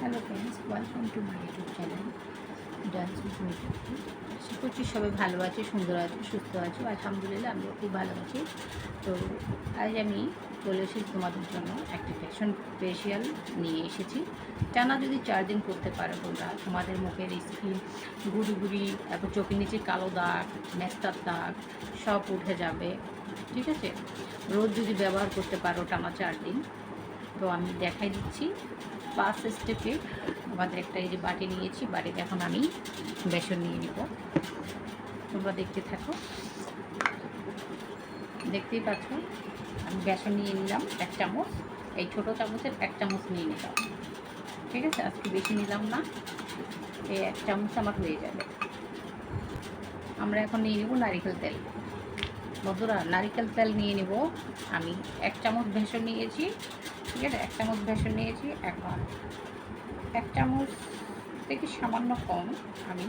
Hello friends welcome to my YouTube channel dance with আশা করছি সবাই ভালো আছে, সুন্দর আছে সুস্থ আছে। আলহামদুলিল্লাহ, আমিও খুব ভালো আছি। তো আজ আমি চলে এসেছি তোমাদের জন্য একটা ফ্যাশন ফেশিয়াল নিয়ে এসেছি। টানা যদি চার দিন করতে পারো তোমরা, তোমাদের মুখের স্কিন গুড়ি গুড়ি, তারপর চোখের নিচে কালো দাগ মেস্তার দাগ, সব উঠে যাবে। ঠিক আছে? রোজ যদি ব্যবহার করতে পারো টানা চার দিন তো আমি দেখাই দিচ্ছি ফার্স্ট স্টেপে আমাদের একটা এই যে বাটি নিয়েছি, বাটিতে এখন আমি বেসন নিয়ে নিব। তোমরা দেখতে থাকো। দেখতেই পাচ্ছ, আমি বেসন নিয়ে নিলাম এক চামচ। এই ছোটো চামচের এক চামচ নিয়ে নিলাম। ঠিক আছে? আজকে বেশি নিলাম না। এই এক চামচ আমার হয়ে যাবে। আমরা এখন নিয়ে নেব নারিকেল তেল। বন্ধুরা, নারিকেল তেল নিয়ে নেব। আমি এক চামচ বেসন নিয়েছি। ঠিক আছে এক চামচ বেসন নিয়েছি, এখন এক চামচ থেকে সামান্য কম আমি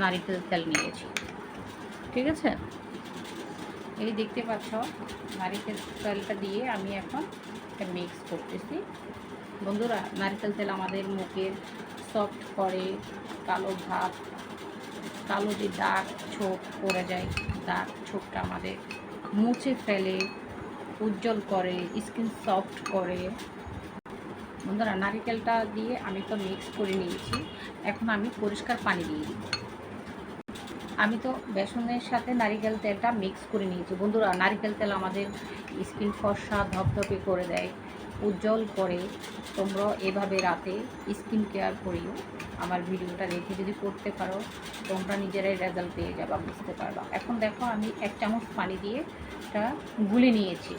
নারিকেল তেল নিয়েছি। ঠিক আছে? এই দেখতে পাচ্ছ, নারিকেল তেলটা দিয়ে আমি এখন মিক্স করতেছি। বন্ধুরা, নারিকেল তেল আমাদের মুখের সফট করে, কালো ভাব, কালো যে দাগ ছোপ পড়ে যায়, দাগ ছোপটা আমাদের মুছে ফেলে উজ্জ্বল করে স্কিন সফট করে। বন্ধুরা, নারিকেলটা দিয়ে আমি তো মিক্স করে নিয়েছি। এখন আমি পরিষ্কার পানি দিয়ে দিব। আমি তো বেসনের সাথে নারিকেল তেলটা মিক্স করে নিয়েছি। বন্ধুরা, নারিকেল তেল আমাদের স্কিন ফর্সা, ধপধপে করে দেয়, উজ্জ্বল করে। তোমরা এভাবে রাতে স্কিন কেয়ার করিও আমার ভিডিওটা দেখে যদি করতে পারো, তোমরা নিজেরাই রেজাল্ট পেয়ে যাবা, বুঝতে পারবা। এখন দেখো, আমি এক চামচ পানি দিয়ে এটা গুলে নিয়েছি।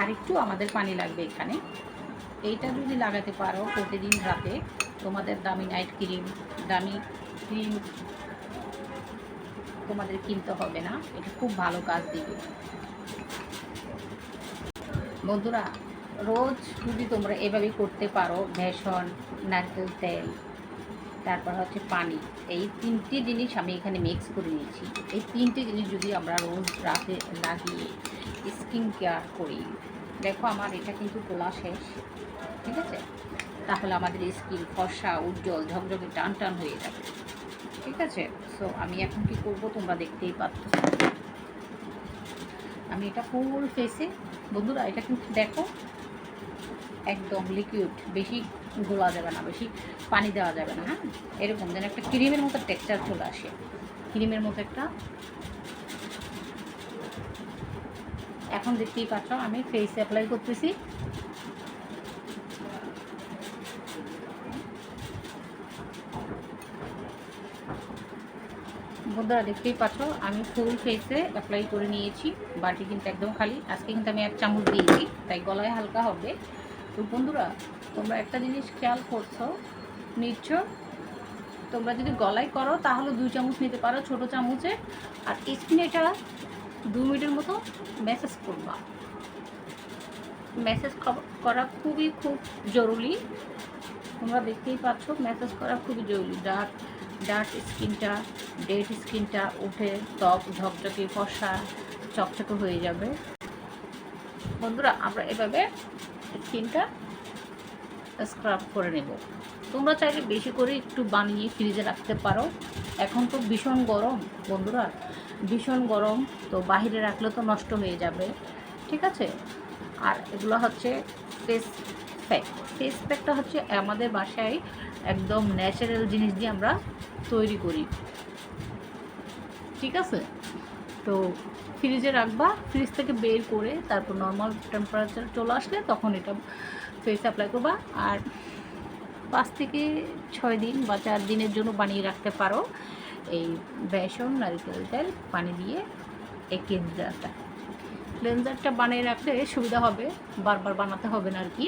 আর একটু আমাদের পানি লাগবে এখানে। এইটা যদি লাগাতে পারো প্রতিদিন রাতে, তোমাদের দামি নাইট ক্রিম দামি ক্রিম তোমাদের কিনতে হবে না। এটা খুব ভালো কাজ দিবে। বন্ধুরা, রোজ যদি তোমরা এভাবে করতে পারো বেসন নারকেল তেল তারপর হচ্ছে পানি। এই তিনটি জিনিস আমি এখানে মিক্স করে নিয়েছি। এই তিনটে জিনিস যদি আমরা রোজ রাতে লাগিয়ে স্কিন কেয়ার করি, দেখো আমার এটা কিন্তু তোলা শেষ, ঠিক আছে? তাহলে আমাদের স্কিন ফর্সা, উজ্জ্বল, ঝকঝকে, টান টান হয়ে যাবে, ঠিক আছে? সো আমি এখন কি করব তোমরা দেখতেই পাচ্ছ। আমি এটা ফুল ফেসে বন্ধুরা এটা কিন্তু দেখো একদম লিকুইড বেশি গোলা যাবে না, বেশি পানি দেওয়া যাবে না হ্যাঁ? এরকম যেন একটা ক্রিমের মতো টেক্সচার চলে আসে। ক্রিমের মতো একটা এখন দেখতেই পাচ্ছ, আমি ফেস অ্যাপ্লাই করতেছি। বন্ধুরা, দেখতেই পাচ্ছ, আমি ফুল ফেসে অ্যাপ্লাই করে নিয়েছি, বাটি কিন্তু একদম খালি। আজকে কিন্তু আমি এক চামচ দিয়েছি তাই গলায় হালকা হবে। তো বন্ধুরা, তোমরা একটা জিনিস খেয়াল করছ, নিচ্ছ। তোমরা যদি গলায় করো, তাহলে দুই চামচ নিতে পারো ছোট চামচে। আর স্কিনে এটা দু মিনিটের মতো ম্যাসেজ করবা। ম্যাসেজ করা খুবই খুব জরুরি। তোমরা দেখতেই পাচ্ছ, ম্যাসেজ করা খুবই জরুরি। ডার্ক ডার্ক স্কিনটা, ডেড স্কিনটা উঠে, ত্বক ঝকঝকে ফসা চকচকে হয়ে যাবে। বন্ধুরা, আমরা এভাবে স্কিনটা স্ক্রাব করে নেব। তোমরা চাইলে বেশি করে একটু বানিয়ে ফ্রিজে রাখতে পারো। এখন তো ভীষণ গরম, বন্ধুরা। ভীষণ গরম, তো বাহিরে রাখলে তো নষ্ট হয়ে যাবে। ঠিক আছে? আর এগুলো হচ্ছে ফেস প্যাক ফেস প্যাকটা হচ্ছে আমাদের বাসায় একদম ন্যাচারাল জিনিস দিয়ে আমরা তৈরি করি। ঠিক আছে? তো ফ্রিজে রাখবা, ফ্রিজ থেকে বের করে তারপর নর্মাল টেম্পারেচার চলে আসলে তখন এটা ফেস অ্যাপ্লাই করবা। আর পাঁচ থেকে ছয় দিন বা চার দিনের জন্য বানিয়ে রাখতে পারো এই বেসন, নারিকেল তেল, পানি দিয়ে এই ক্লিনজারটা ক্লিনজারটা বানিয়ে রাখলে সুবিধা হবে, বারবার বানাতে হবে না আর কি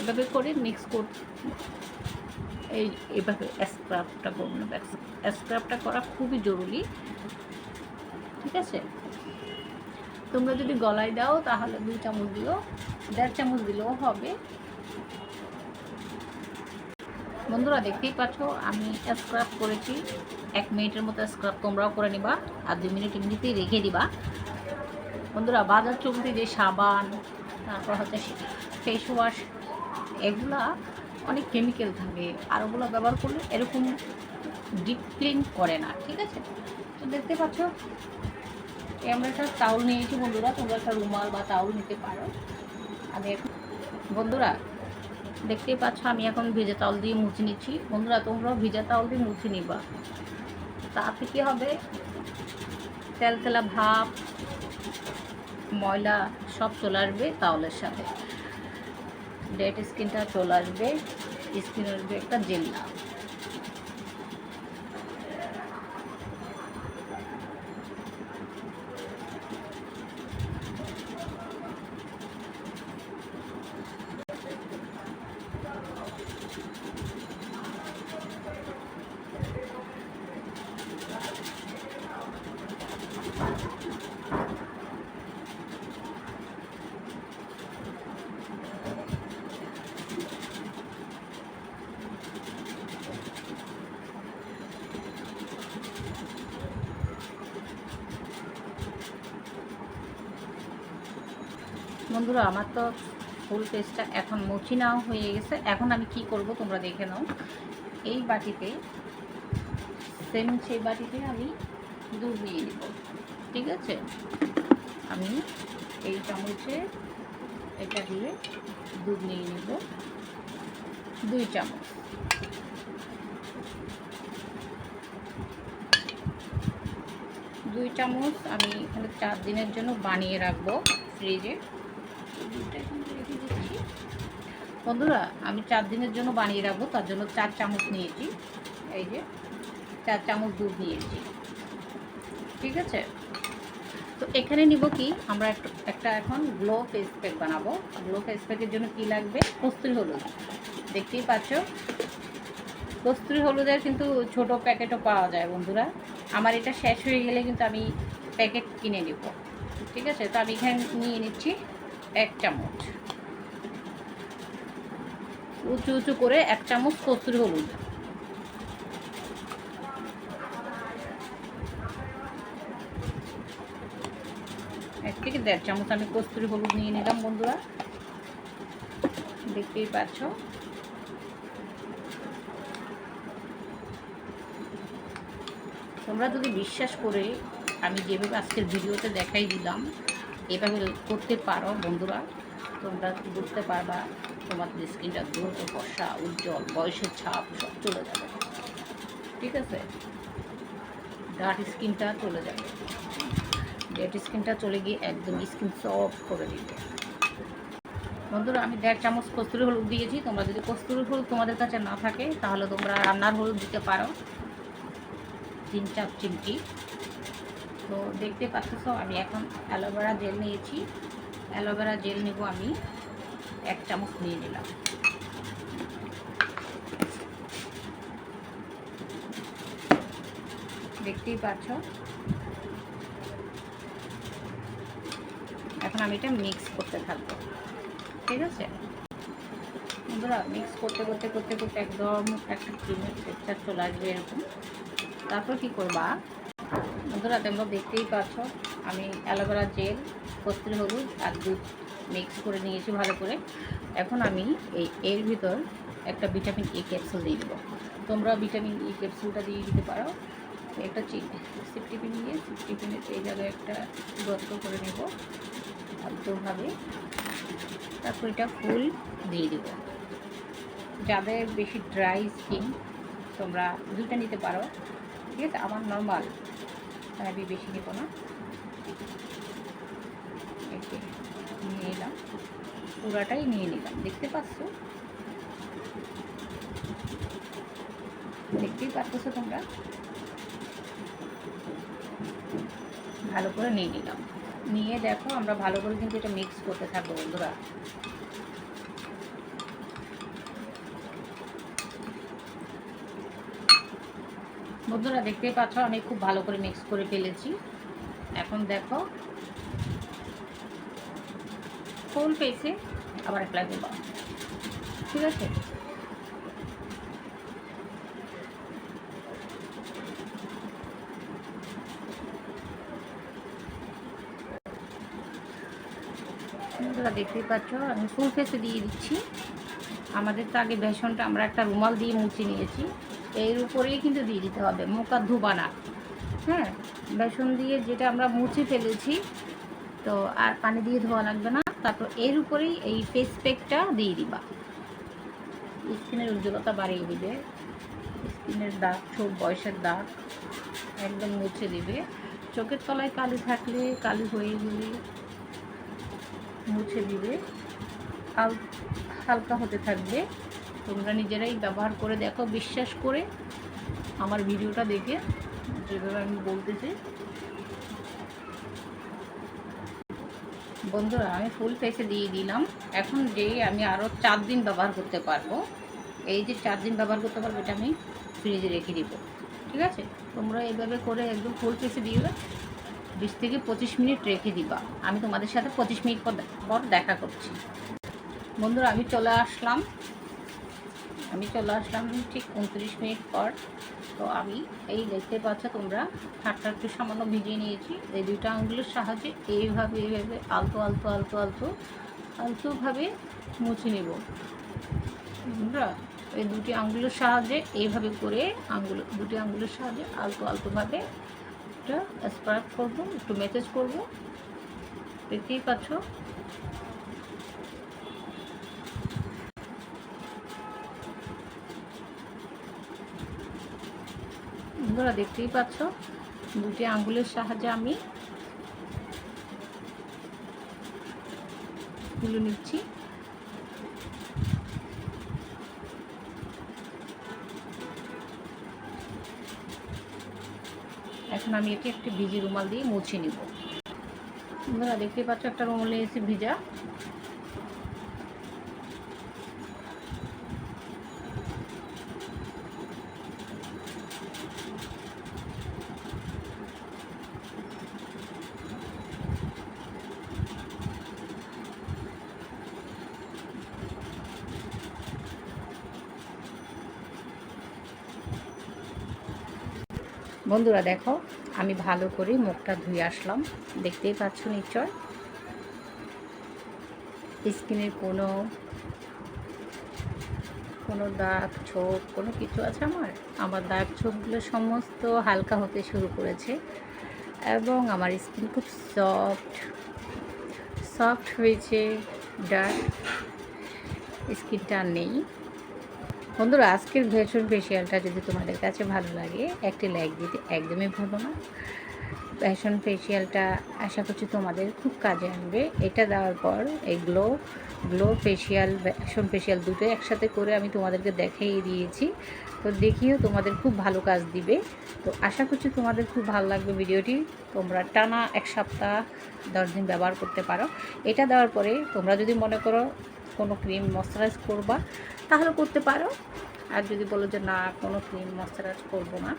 এভাবে করে মিক্স কর এই এভাবে স্ক্রাবটা করুন স্ক্রাবটা করা খুবই জরুরি। আছে তোমরা যদি গলায় দাও, তাহলে দুই চামচ দিও দেড় চামচ দিলেও হবে। বন্ধুরা, দেখতেই পাচ্ছ, আমি স্ক্রাব করেছি। এক মিনিটের মতো স্ক্রাব তোমরাও করে নিবা, আর দুই মিনিট এমনিতেই রেখে দিবা। বন্ধুরা, বাজার চলতে যে সাবান, তারপর হচ্ছে ফেস ওয়াশ এগুলা অনেক কেমিক্যাল থাকে, আর ওগুলো ব্যবহার করলে এরকম ডিপ ক্লিন করে না, ঠিক আছে? তো দেখতে পাচ্ছ আমরা একটা টাউল নিয়েছি বন্ধুরা, তোমরা একটা রুমাল বা টাউল নিতে পারো। আমি বন্ধুরা, দেখতেই পাচ্ছ আমি এখন ভেজা তাউল দিয়ে মুছে নিচ্ছি। বন্ধুরা, তোমরাও ভেজা তাউল দিয়ে মুছে নিবা। তাতে কি হবে? তেল তেলা ভাব, ময়লা সব চলে আসবে তাউলের সাথে। ডেট স্কিনটা চলে আসবে স্কিন আসবে একটা জেল্লা বন্ধুরা, আমার তো ফুল পেস্টটা এখন মুছি নাও হয়ে গেছে। এখন আমি কি করব তোমরা দেখে নাও। এই বাটিতে সেম সেই বাটিতে আমি দুধ নিয়ে নেব, ঠিক আছে? আমি এই চামচে এটা দিয়ে দুধ নিয়ে নেব, দুই চামচ। দুই চামচ আমি এখানে চার দিনের জন্য বানিয়ে রাখব ফ্রিজে দুধটা এখানে রেখে দিচ্ছি বন্ধুরা, আমি চার দিনের জন্য বানিয়ে রাখব, তার জন্য চার চামচ নিয়েছি। এই যে, চার চামচ দুধ নিয়েছি। ঠিক আছে? তো এখানে নিব কি, আমরা একটু এখন গ্লো ফেস প্যাক বানাবো। গ্লো ফেস প্যাকের জন্য কি লাগবে? কস্তুরি হলুদ। দেখতেই পাচ্ছ? কস্তুরি হলুদের কিন্তু ছোট প্যাকেটও পাওয়া যায় বন্ধুরা। আমার এটা শেষ হয়ে গেলে কিন্তু আমি প্যাকেট কিনে নেব। ঠিক আছে? তো আমি এখানে নিয়ে নিচ্ছি এক চামচ। উঁচু উঁচু করে এক চামচ কস্তুরি হলুদ। এক থেকে দেড় চামচ আমি কস্তুরি হলুদ নিয়ে নিলাম বন্ধুরা। দেখতেই পাচ্ছ। তোমরা যদি বিশ্বাস করে আমি যেভাবে আজকের ভিডিওতে দেখাই দিলাম, এভাবে করতে পারো বন্ধুরা। তোমরা বুঝতে পারবা তোমাদের স্কিনটা দ্রুত ফর্সা উজ্জ্বল, বয়সের ছাপ, সব চলে যাবে। ঠিক আছে? ডার্ক স্কিনটা চলে যাবে। ডেড স্কিনটা চলে গিয়ে একদম স্কিন সফট করে দিবে। বন্ধুরা, আমি দেড় চামচ কস্তুরি হলুদ দিয়েছি। তোমরা যদি কস্তুরি হলুদ তোমাদের কাছে না থাকে, তাহলে তোমরা রান্নার হলুদ দিতে পারো। তিন চার চিমটি। তো দেখতে পাচ্ছ, আমি এখন অ্যালোভেরা জেল নিয়েছি। অ্যালোভেরা জেল নেব আমি। এক চামচ নিয়ে নিলাম। দেখতেই পাচ্ছ? এখন আমি এটা মিক্স করতে থাকব। ঠিক আছে? বন্ধুরা মিক্স করতে করতে করতে করতে একদম একটা ক্রিমের টেক্সচার চলে আসবে এরকম। তারপর কি করবা? বন্ধুরা, তোমরা দেখতেই পাচ্ছ, আমি অ্যালোভেরা জেল কস্তুরি হলুদ আর দুধ মিক্স করে নিয়েছি ভালো করে। এখন আমি এই এর ভিতর একটা ভিটামিন ই ক্যাপসুল দিয়ে দেবো। তোমরা ভিটামিন ই ক্যাপসুলটা দিয়ে দিতে পারো। একটা সিপটিপি নিয়ে সিপটিপিনের এই জায়গায় একটা গর্ত করে নেব। আলতোভাবে তারপর এটা ফুল দিয়ে দেবো। যাদের বেশি ড্রাই স্কিন তোমরা দুইটা নিতে পারো। ঠিক আছে? আমার নর্মাল আমি বেশি নেব না। নিয়ে এলাম। পুরাটাই নিয়ে নিলাম। দেখতে পাচ্ছ? দেখতেই পাচ্ছ তোমরা? ভালো করে নিয়ে নিলাম। নিয়ে দেখো, আমরা ভালো করে কিন্তু এটা মিক্স করতে থাকব বন্ধুরা। বন্ধুরা দেখতেই পাচ্ছ, আমি খুব ভালো করে মিক্স করে ফেলেছি। এখন দেখো ফুল পেসে আবার অ্যাপ্লাই করব। ঠিক আছে? বন্ধুরা দেখতেই পাচ্ছ, আমি ফুল ফেসে দিয়ে দিচ্ছি। আমাদের তো আগে বেসনটা আমরা একটা রুমাল দিয়ে মুছে নিয়েছি। এর উপরেই কিন্তু দিয়ে দিতে হবে মোকা ধোবা না। হ্যাঁ বেসন দিয়ে যেটা আমরা মুছে ফেলেছি, তো আর পানি দিয়ে ধোয়া লাগবে না। তারপর এর উপরেই এই ফেস প্যাকটা দিয়ে দিবা। স্কিনের উজ্জ্বলতা বাড়িয়ে দিবে। স্কিনের দাগ, ছোপ, বয়সের দাগ একদম মুছে দিবে। চোখের তলায় কালি থাকলে কালি হয়ে গেলে মুছে দিবে। হাল হালকা হতে থাকবে। তোমরা নিজেরাই ব্যবহার করে দেখো, বিশ্বাস করে আমার ভিডিওটা দেখে যেভাবে আমি বলতেছি। বন্ধুরা, আমি ফুল ফেসে দিয়ে দিলাম। এখন যে আমি আরও চার দিন ব্যবহার করতে পারব, এই যে চার দিন ব্যবহার করতে পারব, এটা আমি ফ্রিজে রেখে দিব। ঠিক আছে? তোমরা এইভাবে করে একদম ফুল ফেসে দিবে। বিশ থেকে পঁচিশ মিনিট রেখে দিবা। আমি তোমাদের সাথে পঁচিশ মিনিট পর পর দেখা করছি। বন্ধুরা, আমি চলে আসলাম। আমি চলে আসলাম ঠিক উনত্রিশ মিনিট পর। তো আমি এই দেখতে পাচ্ছ তোমরা, হাতটা একটু সামান্য ভিজিয়ে নিয়েছি। এই দুইটা আঙুলের সাহায্যে এইভাবে এইভাবে আলতো আলতো আলতো আলতো, আলতোভাবে মুছে নেব। বন্ধুরা এই দুটি আঙ্গুলের সাহায্যে এইভাবে করে আঙ্গুল, দুটি আঙ্গুলের সাহায্যে আলতো, আলতোভাবে একটা স্প্রাক করব, একটু মেসেজ করব। দেখতেই পাচ্ছ? বন্ধুরা দেখতেই পাচ্ছ দুটি আঙ্গুলের সাহায্যে আমি তুলে নিচ্ছি। এখন আমি এটি একটি ভিজি রুমাল দিয়ে মুছে নিব। বন্ধুরা দেখতেই পাচ্ছ, একটা রুমাল নিয়েছি ভিজা। বন্ধুরা দেখো, আমি ভালো করে মুখটা ধুয়ে আসলাম। দেখতেই পাচ্ছ নিশ্চয়? স্কিনের কোনো কোনো দাগ ছোপ, কোনো কিছু আছে আমার? আমার দাগ ছোপগুলো সমস্ত হালকা হতে শুরু করেছে এবং আমার স্কিন খুব সফট সফট হয়েছে। ডার্ক স্কিনটা নেই। বন্ধুরা, আজকের ভেষণ ফেসিয়ালটা যদি তোমাদের কাছে ভালো লাগে, একটি লাইক দিতে একদমই ভুলো না। ফ্যাশন ফেসিয়ালটা আশা করছি তোমাদের খুব কাজে আনবে। এটা দেওয়ার পর এই glow glow facial fashion facial দুটোই একসাথে করে আমি তোমাদেরকে দেখিয়ে দিয়েছি। তো দেখিও তোমাদের খুব ভালো কাজ দিবে। তো আশা করছি তোমাদের খুব ভালো লাগবে ভিডিওটি। তোমরা টানা এক সপ্তাহ, দশ দিন ব্যবহার করতে পারো। এটা দেওয়ার পরে তোমরা যদি মনে করো কোনো ক্রিম ময়শ্চারাইজ করবা তাহলে করতে পারো। আর যদি বলো যে না, কোনো ক্রিম ময়শ্চারাইজ করব না,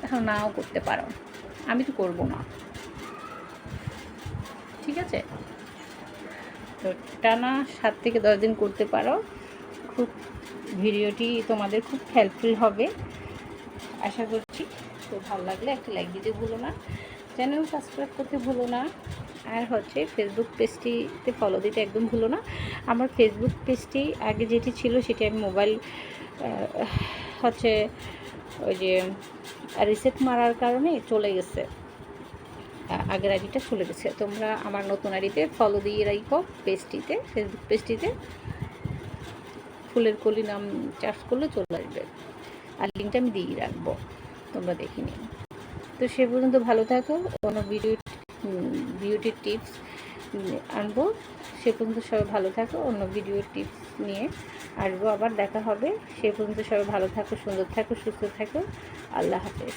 তাহলে নাও করতে পারো। আমি তো করব না। ঠিক আছে? তো টানা সাত থেকে দশ দিন করতে পারো। খুব ভিডিওটি তোমাদের খুব হেল্পফুল হবে। আশা করছি তো ভালো লাগলে একটা লাইক দিতে ভুলো না। চ্যানেল সাবস্ক্রাইব করতে ভুলো না। আর হচ্ছে ফেসবুক পেজটিতে ফলো দিতে একদম ভুলো না। আমার ফেসবুক পেজটি আগে যেটি ছিল সেটি আমি মোবাইল হচ্ছে ওই যে রিসেট মারার কারণে চলে গেছে। আগের আইডিটা চলে গেছে। তোমরা আমার নতুন আইডিতে ফলো দিয়ে রাখো পেজটিতে ফেসবুক পেজটিতে ফুলের কলি নাম চার্জ করলে চলে আসবে। আর লিঙ্কটা আমি দিয়ে রাখব। তোমরা দেখে নিও। তো সে পর্যন্ত ভালো থাকো। কোনো ভিডিও বিউটির টিপস আনব। সে পর্যন্ত সবাই ভালো থাকো, অন্য ভিডিও টিপস নিয়ে। আসব আবার দেখা হবে। সে পর্যন্ত সবাই ভালো থাকো, সুন্দর থাকো, সুস্থ থাকো। আল্লাহ হাফেজ।